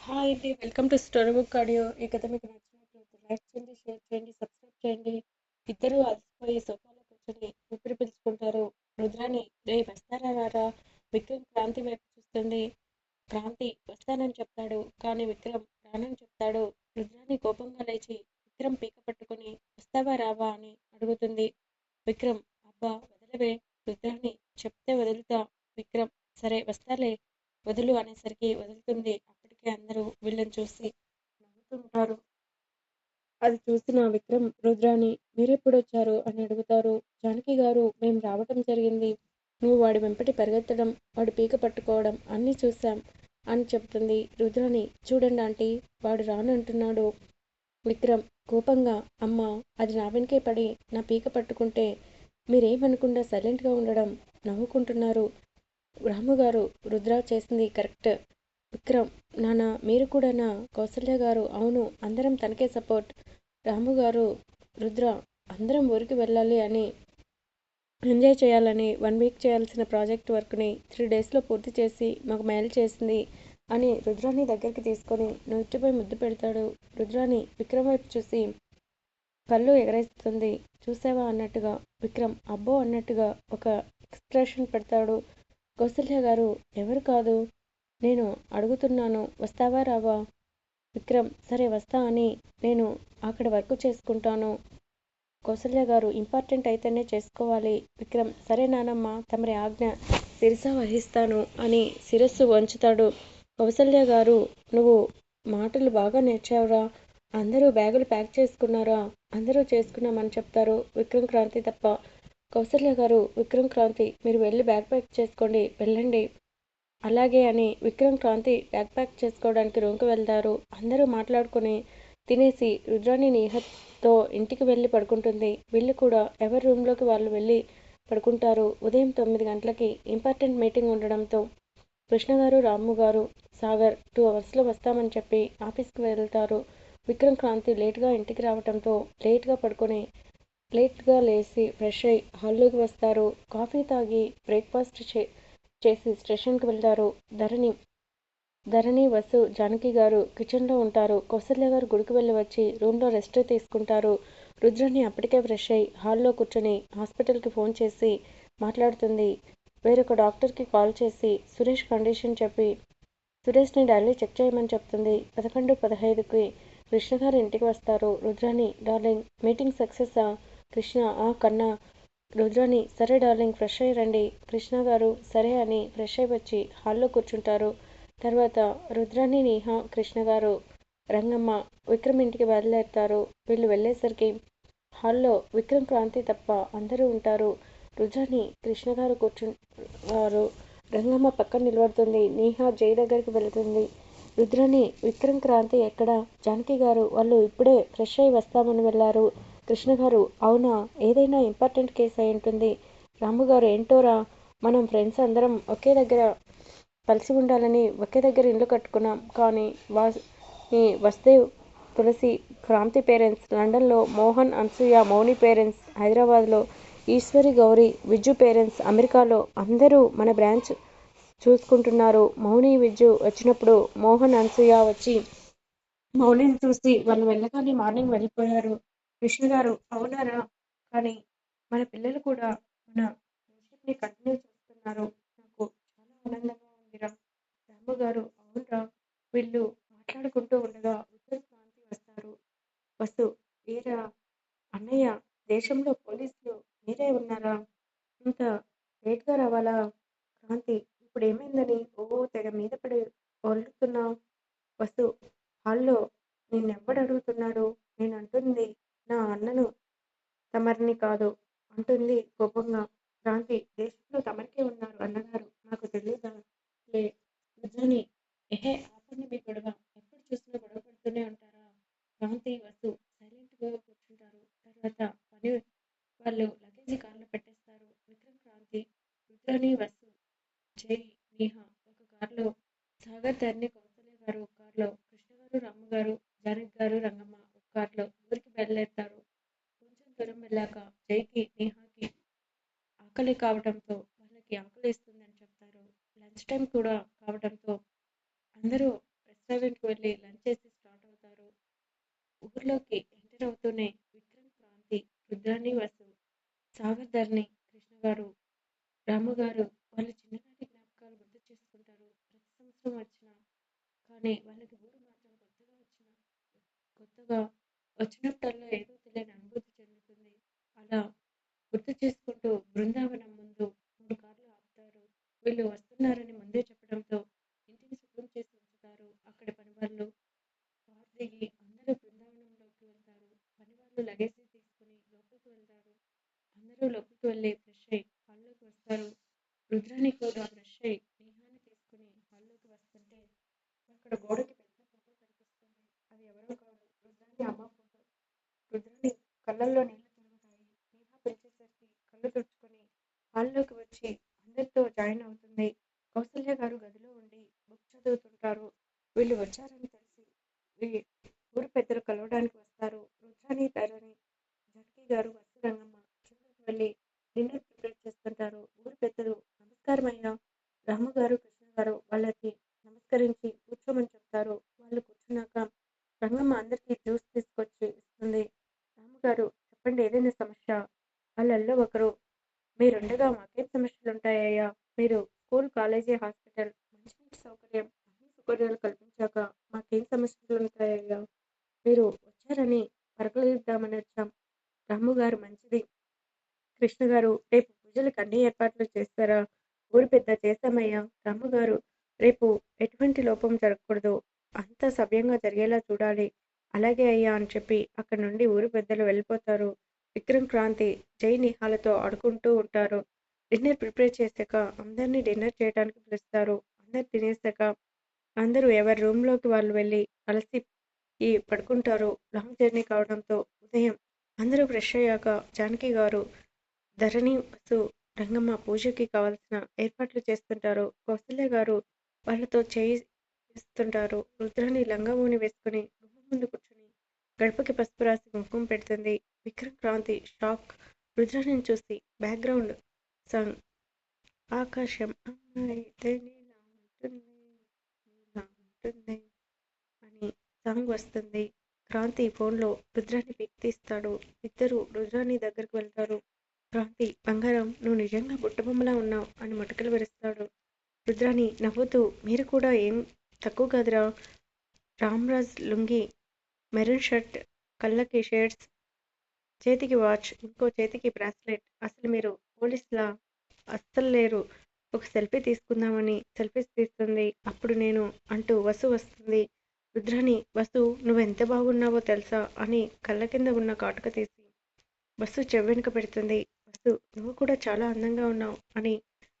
Hi అండి welcome to story book audio ఈ కథ మీకు నచ్చినట్లయితే లైక్ చేయండి షేర్ చేయండి సబ్స్క్రైబ్ చేయండి. ఇద్దరు అలసిపోయి సోఫాలో కూర్చొని ఊపిరి పీల్చుకుంటారు. రుద్రాని రే వస్తారా రారా? విక్రమ్ క్రాంతి వైపు చూస్తుంది. క్రాంతి వస్తానని చెప్తాడు. కానీ విక్రమ్ రానని చెప్తాడు. రుద్రాని కోపంగా లేచి విక్రమ్ పీక పట్టుకొని వస్తావా రావా? అని అడుగుతుంది. విక్రమ్ అబ్బా వదలవే. రుద్రాని చెప్తే వదులుతా. విక్రమ్ సరే వస్తాలే. చూసి నవ్వుతుంటారు. అది చూసిన విక్రమ్ రుద్రాని మీరెప్పుడొచ్చారు అని అడుగుతారు. జానకి గారు మేము రావటం జరిగింది. నువ్వు వాడి వెంపటి పరిగెత్తడం వాడి పీక పట్టుకోవడం అన్నీ చూసాం అని చెప్తుంది రుద్రాని చూడండి ఆంటీ వాడు రానంటున్నాడు విక్రమ్ కోపంగా అమ్మ అది నా వెనకే పడి నా పీక పట్టుకుంటే మీరేమనకుండా సైలెంట్గా ఉండడం నవ్వుకుంటున్నారు. రాము గారు రుద్ర చేసింది కరెక్ట్. విక్రమ్ నానా మీరు కూడానా కౌసల్య గారు. అవును అందరం తనకే సపోర్ట్. రాము గారు రుద్ర అందరం ఊరికి వెళ్ళాలి అని ఎంజాయ్ చేయాలని వన్ వీక్ చేయాల్సిన ప్రాజెక్ట్ వర్క్ని త్రీ డేస్లో పూర్తి చేసి మాకు మెయిల్ చేసింది అని రుద్రాని దగ్గరికి తీసుకొని నొచ్చిపోయి ముద్దు పెడతాడు. రుద్రాని విక్రమ్ వైపు చూసి కళ్ళు ఎగరేస్తుంది. చూసావా అన్నట్టుగా. విక్రమ్ అబ్బో అన్నట్టుగా ఒక ఎక్స్ప్రెషన్ పెడతాడు. కౌసల్య గారు ఎవరు కాదు? నేను అడుగుతున్నాను వస్తావా రావా? విక్రమ్ సరే వస్తా అని నేను అక్కడ వర్క్ చేసుకుంటాను. కౌసల్య గారు ఇంపార్టెంట్ అయితేనే చేసుకోవాలి. విక్రమ్ సరే నానమ్మ తమరి ఆజ్ఞ శిరస వహిస్తాను అని శిరస్సు వంచుతాడు. కౌసల్య గారు నువ్వు మాటలు బాగా నేర్చావురా. అందరూ బ్యాగులు ప్యాక్ చేసుకున్నారా? అందరూ చేసుకున్నామని చెప్తారు విక్రమ్ క్రాంతి తప్ప. కౌసల్య గారు విక్రమ్ క్రాంతి మీరు వెళ్ళి బ్యాగ్ ప్యాక్ చేసుకోండి వెళ్ళండి. అలాగే అని విక్రమ్ క్రాంతి బ్యాగ్ ప్యాక్ చేసుకోవడానికి రూమ్కి వెళ్తారు. అందరూ మాట్లాడుకుని తినేసి రుద్రాణి నీహత్తో ఇంటికి వెళ్ళి పడుకుంటుంది. వీళ్ళు కూడా ఎవరి రూమ్లోకి వాళ్ళు వెళ్ళి పడుకుంటారు. ఉదయం తొమ్మిది గంటలకి ఇంపార్టెంట్ మీటింగ్ ఉండడంతో కృష్ణ గారు రాము గారు సాగర్ టూ అవర్స్లో వస్తామని చెప్పి ఆఫీస్కి వెళ్తారు. విక్రమ్ క్రాంతి లేట్గా ఇంటికి రావడంతో లేట్గా పడుకొని లేట్గా లేచి ఫ్రెష్ అయ్యి హాల్లోకి వస్తారు. కాఫీ తాగి బ్రేక్ఫాస్ట్ చే చేసి స్టేషన్కి వెళ్తారు. ధరణి ధరణి వసు జానకి గారు కిచెన్లో ఉంటారు. కౌసల్య గారు గుడికి వెళ్ళి వచ్చి రూమ్లో రెస్ట్ తీసుకుంటారు. రుద్రని అప్పటికే ఫ్రెష్ అయ్యి హాల్లో కూర్చొని హాస్పిటల్కి ఫోన్ చేసి మాట్లాడుతుంది. వేరొక డాక్టర్కి కాల్ చేసి సురేష్ కండిషన్ చెప్పి సురేష్ని డైలీ చెక్ చేయమని చెప్తుంది. పదకొండు పదహైదుకి కృష్ణ గారు ఇంటికి వస్తారు. రుద్రాని డార్లింగ్ మీటింగ్ సక్సెస్సా కృష్ణ ఆ కన్నా రుద్రాని సరే డార్లింగ్ ఫ్రెష్ అయ్యి రండి. కృష్ణ గారు సరే అని ఫ్రెష్ అయి వచ్చి హాల్లో కూర్చుంటారు. తర్వాత రుద్రాని నేహ కృష్ణ గారు రంగమ్మ విక్రమ్ ఇంటికి బయలుదేరుతారు. వీళ్ళు వెళ్ళేసరికి హాల్లో విక్రమ్ క్రాంతి తప్ప అందరూ ఉంటారు. రుద్రాని కృష్ణ గారు కూర్చుంటారు. రంగమ్మ పక్కన నిలబడుతుంది. నేహ జై దగ్గరికి వెళుతుంది. రుద్రాని విక్రమ్ క్రాంతి ఎక్కడ? జానకి గారు వాళ్ళు ఇప్పుడే ఫ్రెష్ అయి వస్తామని వెళ్ళారు కృష్ణ గారు అవునా? ఏదైనా ఇంపార్టెంట్ కేసు అయి ఉంటుంది. రాము గారు ఏంటోరా? మనం ఫ్రెండ్స్ అందరం ఒకే దగ్గర కలిసి ఉండాలని ఒకే దగ్గర ఇల్లు కట్టుకున్నాం. కానీ వా ఈ తులసి క్రాంతి పేరెంట్స్ లండన్లో మోహన్ అన్సూయ మౌని పేరెంట్స్ హైదరాబాద్లో ఈశ్వరి గౌరీ విజ్జు పేరెంట్స్ అమెరికాలో అందరూ మన బ్రాంచ్ చూసుకుంటున్నారు. మౌని విజ్జు వచ్చినప్పుడు మోహన్ అన్సూయ వచ్చి మౌనిని చూసి వాళ్ళు వెళ్ళగానే మార్నింగ్ వెళ్ళిపోయారు. కృష్ణ గారు అవునారా? కానీ మన పిల్లలు కూడా మన ఫ్రెండ్షిప్ని కంటిన్యూ చేస్తున్నారు. నాకు చాలా ఆనందంగా ఉందిరా రాము గారు అవునరా? వీళ్ళు మాట్లాడుకుంటూ ఉండగా ఉత్తర క్రాంతి వస్తారు. వస్తు వీరా అన్నయ్య దేశంలో పోలీసులు మీరే ఉన్నారా? ఇంత లేట్గా రావాలా? క్రాంతి ఇప్పుడు ఏమైందని ఓ తెగ మీద పడి వలుతున్నావు వస్తు హాల్లో నిన్నెవ్వడు అడుగుతున్నాడు నేను అంటుంది నా అన్నను తమరిని కాదు అంటుంది కోపంగా. క్రాంతి దేశంలో తమరికే ఉన్నారు అన్నగారు. నాకు తెలియదా? లే నిజాని ఎహే ఆపండి మీ గొడవ. ఎప్పుడు చూసినా గొడవ పడుతూనే ఉంటారా? క్రాంతి సైలెంట్ సైలెంట్గా కూర్చుంటారు. తర్వాత పని వాళ్ళు లగేజీ కార్లో పెట్టేస్తారు. విక్రమ్ క్రాంతి రుద్రని వసు జై నేహ ఒక కార్లో సాగర్ ధరణి కౌసల్య గారు ఒక కార్లో కృష్ణ గారు రాము గారు జానక్ గారు రంగమ్మ ఒక కార్లో ఊరికి బయలుదేరుతారు కొంచెం దూరం వెళ్ళాక జైకి నేహాకి ఆకలి కావడంతో వాళ్ళకి ఆకలిస్తుందని చెప్తారు. లంచ్ టైం కూడా కావడంతో అందరూ రెస్టారెంట్కి వెళ్ళి లంచ్ చేసి స్టార్ట్ అవుతారు. ఊర్లోకి ఎంటర్ అవుతూనే విక్రమ్ క్రాంతి రుద్రాణి వసు సాగర్ ధరణి కృష్ణ గారు రాము గారు వాళ్ళ చిన్ననాటి జ్ఞాపకాలు గుర్తు చేసుకుంటారు. ప్రతి సంవత్సరం వచ్చినా కానీ వాళ్ళకి ఊరు మాత్రం కొత్తగా వచ్చిన కొత్తగా వచ్చినప్పుడల్లా ఏదో తెలియని అనుభూతి చెందుతుంది. అలా గుర్తు చేసుకుంటూ బృందావనం ముందు మూడు కార్లు ఆపుతారు వీళ్ళు వస్తున్నారని ముందే చెప్పడంతో ఇంటిని శుభ్రం చేసి ఉంచుతారు. అక్కడ పనివాళ్ళు కార్ దిగి అందరూ బృందావనంలోకి వెళ్తారు. పనివాళ్ళు లగేజ్ తీసుకుని లోపలికి వెళ్తారు. అందరూ లోపలికి వెళ్ళి ఫ్రెష్ అయ్యి హాల్లోకి వస్తారు. రుద్రాని కూడా ఫ్రెష్ అయ్యి నేహాన్ని తీసుకుని హాల్లోకి వస్తుంటే అక్కడ గోడకి పెద్ద ఫోటో కనిపిస్తుంది. అది ఎవరో కాదు రుద్రాని అమ్మ ఫోటో. రుద్రాని కళ్ళల్లో నీళ్ళు తిరుగుతాయి నేహా పిలిచేసరికి కళ్ళు తుడుచుకొని హాల్లోకి వచ్చి అందరితో జాయిన్ అవుతుంది కౌసల్య గారు గదిలో ఉండి బుక్ చదువుతుంటారు వీళ్ళు వచ్చారని తెలిసి వీ- ఊరు పెద్దలు కలవడానికి వస్తారు రుద్రాని ధరణి జట్కి గారు వస్తు రంగమ్మ కిందకి వెళ్ళి డిన్నర్ ప్రిపేర్ చేస్తుంటారు ఊరు పెద్దలు నమస్కారం అయ్యా రాము కృష్ణ గారు వాళ్ళకి నమస్కరించి కూర్చోమని చెప్తారు. వాళ్ళు కూర్చున్నాక రంగమ్మ అందరికీ జ్యూస్ తీసుకొచ్చి ఇస్తుంది. రాము గారు చెప్పండి ఏదైనా సమస్య? వాళ్ళల్లో ఒకరు మీరుండగా మాకేం సమస్యలు ఉంటాయ్యా మీరు స్కూల్ కాలేజీ హాస్పిటల్ మంచినీటి సౌకర్యం అన్ని సౌకర్యాలు కల్పించాక మాకేం సమస్యలు ఉంటాయ్యా మీరు వచ్చారని పరకలిద్దామని వచ్చాం. రాము గారు మంచిది. కృష్ణ గారు రేపు పూజలకు అన్ని ఏర్పాట్లు చేస్తారా? ఊరు పెద్ద రాము గారు రేపు ఎటువంటి లోపం జరగకూడదు. అంతా సవ్యంగా జరిగేలా చూడాలి. అలాగే అయ్యా అని చెప్పి అక్కడి నుండి ఊరి పెద్దలు వెళ్ళిపోతారు. విక్రమ్ క్రాంతి జై నిహాలతో ఆడుకుంటూ ఉంటారు. డిన్నర్ ప్రిపేర్ చేశాక అందరినీ డిన్నర్ చేయడానికి పిలుస్తారు. అందరు తినేశాక అందరూ ఎవరి రూమ్లోకి వాళ్ళు వెళ్ళి కలిసి ఈ పడుకుంటారు. లాంగ్ జర్నీ కావడంతో ఉదయం అందరూ ఫ్రెష్ అయ్యాక జానకి గారు ధరణి బస్సు రంగమ్మ పూజకి కావాల్సిన ఏర్పాట్లు చేస్తుంటారు. కౌసల్య గారు వాళ్ళతో చేయి ఇస్తుంటారు రుద్రాని లంగావోని వేసుకుని గుమ్మం ముందు కూర్చుని గడపకి పసుపు రాసి కుంకుమ పెడుతుంది. విక్రమ్ క్రాంతి షాక్ రుద్రాన్ని చూసి బ్యాక్గ్రౌండ్ సాంగ్ ఆకాశం అమ్మాయితే నీలా ఉంటుంది నీలా ఉంటుంది అని సాంగ్ వస్తుంది. క్రాంతి ఫోన్లో రుద్రాన్ని పిక్ తీస్తాడు. ఇద్దరు రుద్రాని దగ్గరికి వెళ్తారు. క్రాంతి బంగారం నువ్వు నిజంగా బుట్టబొమ్మలా ఉన్నావు అని మటుకలు విరుస్తాడు రుద్రాని నవ్వుతూ మీరు కూడా ఏం తక్కువ కాదురా. రామ్రాజ్ లుంగి మెరూన్ షర్ట్ కళ్ళకి షేడ్స్ చేతికి వాచ్ ఇంకో చేతికి బ్రాస్లెట్. అసలు మీరు పోలీసులా? అస్సలు లేరు. ఒక సెల్ఫీ తీసుకుందామని సెల్ఫీస్ తీస్తుంది. అప్పుడు నేను అంటూ వసు వస్తుంది. రుద్రాని వసు నువ్వెంత బాగున్నావో తెలుసా అని కళ్ళ కింద ఉన్న కాటుక తీసి బస్సు చెవ్వెనుక పెడుతుంది. నువ్వు కూడా చాలా అందంగా ఉన్నావు అని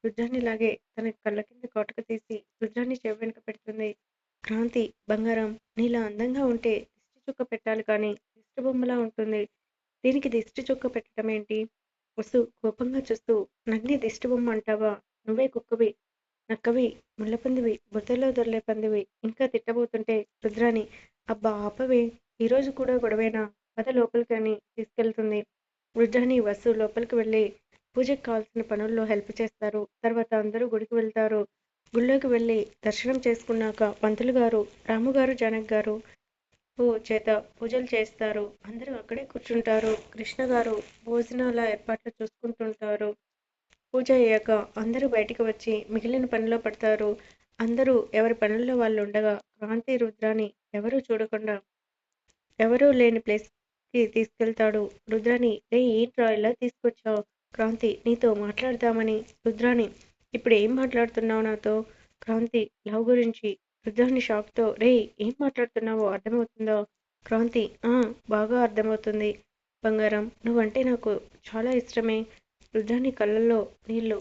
రుద్రాన్ని లాగే తన కళ్ళ కింద కోటక తీసి రుద్రాన్ని చెవ్వెనుక పెడుతుంది. క్రాంతి బంగారం నీలా అందంగా ఉంటే దిష్టి చుక్క పెట్టాలి కానీ దిష్టి బొమ్మలా ఉంటుంది. దీనికి దిష్టి చుక్క పెట్టడం ఏంటి? వసు కోపంగా చూస్తూ నన్నే దిష్టి బొమ్మ అంటావా? నువ్వే కుక్కవి నక్కవి ముళ్ళపందివి బురదలో దొరలే పందివి ఇంకా తిట్టబోతుంటే రుద్రాని అబ్బా ఆపవే ఈరోజు కూడా గొడవేనా? పద లోపలికి తీసుకెళ్తుంది. రుద్రాని వసు లోపలికి వెళ్ళి పూజకి కావాల్సిన పనుల్లో హెల్ప్ చేస్తారు. తర్వాత అందరూ గుడికి వెళ్తారు. గుళ్ళోకి వెళ్ళి దర్శనం చేసుకున్నాక పంతులు గారు రాముగారు జనక్ గారు చేత పూజలు చేస్తారు. అందరూ అక్కడే కూర్చుంటారు. కృష్ణ గారు భోజనాల ఏర్పాట్లు చూసుకుంటుంటారు. పూజ అయ్యాక అందరూ బయటికి వచ్చి మిగిలిన పనిలో పడతారు. అందరూ ఎవరి పనుల్లో వాళ్ళు ఉండగా క్రాంతి రుద్రాని ఎవరూ చూడకుండా ఎవరూ లేని ప్లేస్ తీసుకెళ్తాడు. రుద్రాని రే ఏంట్రా ఇలా తీసుకొచ్చావు? క్రాంతి నీతో మాట్లాడదామని. రుద్రాని ఇప్పుడు ఏం మాట్లాడుతున్నావు నాతో? క్రాంతి లవ్ గురించి. రుద్రాని షాక్తో రే ఏం మాట్లాడుతున్నావో అర్థమవుతుందో? క్రాంతి ఆ బాగా అర్థమవుతుంది. బంగారం నువ్వంటే నాకు చాలా ఇష్టమే. రుద్రాని కళ్ళల్లో నీళ్ళు